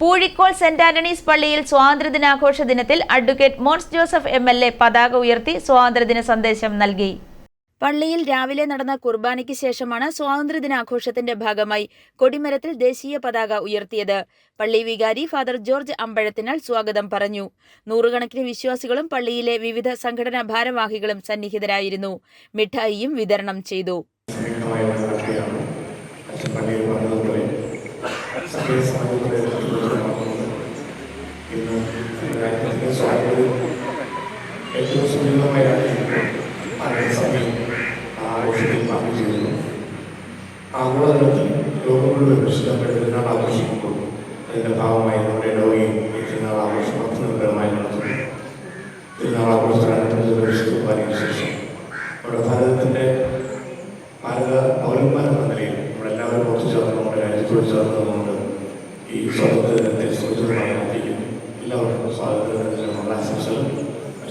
പൂഴിക്കോൾ saint Antony's പള്ളിയിൽ സ്വാതന്ത്ര്യദിനാഘോഷ ദിനത്തിൽ advocate Mons Joseph M L A പതാക ഉയർത്തി സ്വാതന്ത്ര്യദിന സന്ദേശം നൽകി. പള്ളിയിൽ രാവിലെ നടന്ന കുർബാനയ്ക്ക് ശേഷമാണ് സ്വാതന്ത്ര്യദിനാഘോഷത്തിന്റെ ഭാഗമായി കൊടിമരത്തിൽ ദേശീയ പതാക ഉയർത്തിയത്. പള്ളി വികാരി ഫാദർ ജോർജ് അമ്പഴത്തിനാൽ സ്വാഗതം പറഞ്ഞു. നൂറുകണക്കിന് വിശ്വാസികളും പള്ളിയിലെ വിവിധ സംഘടനാ ഭാരവാഹികളും സന്നിഹിതരായിരുന്നു. മിഠായിയും വിതരണം ചെയ്തു. പള്ളിയിൽ സ്വാതന്ത്ര്യം ഏറ്റവും സുന്ദരമായ രാജ്യത്തിൽ അതേ സമയം ആ ആഘോഷത്തിൽ പങ്കുചേരുന്നു ആഗോളതലത്തിൽ ലോകം മുഴുവൻ വിശുദ്ധപ്പെട്ട പെരുന്നാൾ ആഘോഷിക്കുമ്പോൾ അതിന്റെ ഭാഗമായി നമ്മുടെ ലോകയും പെരുന്നാൾ ആഘോഷം അത്യന്തരമായി നടത്തുന്നു പെരുന്നാൾ ആഘോഷത്തിനനുസരിച്ച് വിശുദ്ധ ശേഷം നമ്മുടെ ഭാരതത്തിന്റെ ഭാരത പൗരന്മാരെന്ന നിലയിൽ നമ്മളെല്ലാവരും ഒത്തുചേർന്ന് നമ്മുടെ രാജ്യത്തോട് ചേർന്നതുകൊണ്ട് ഈ സ്വാതന്ത്ര്യ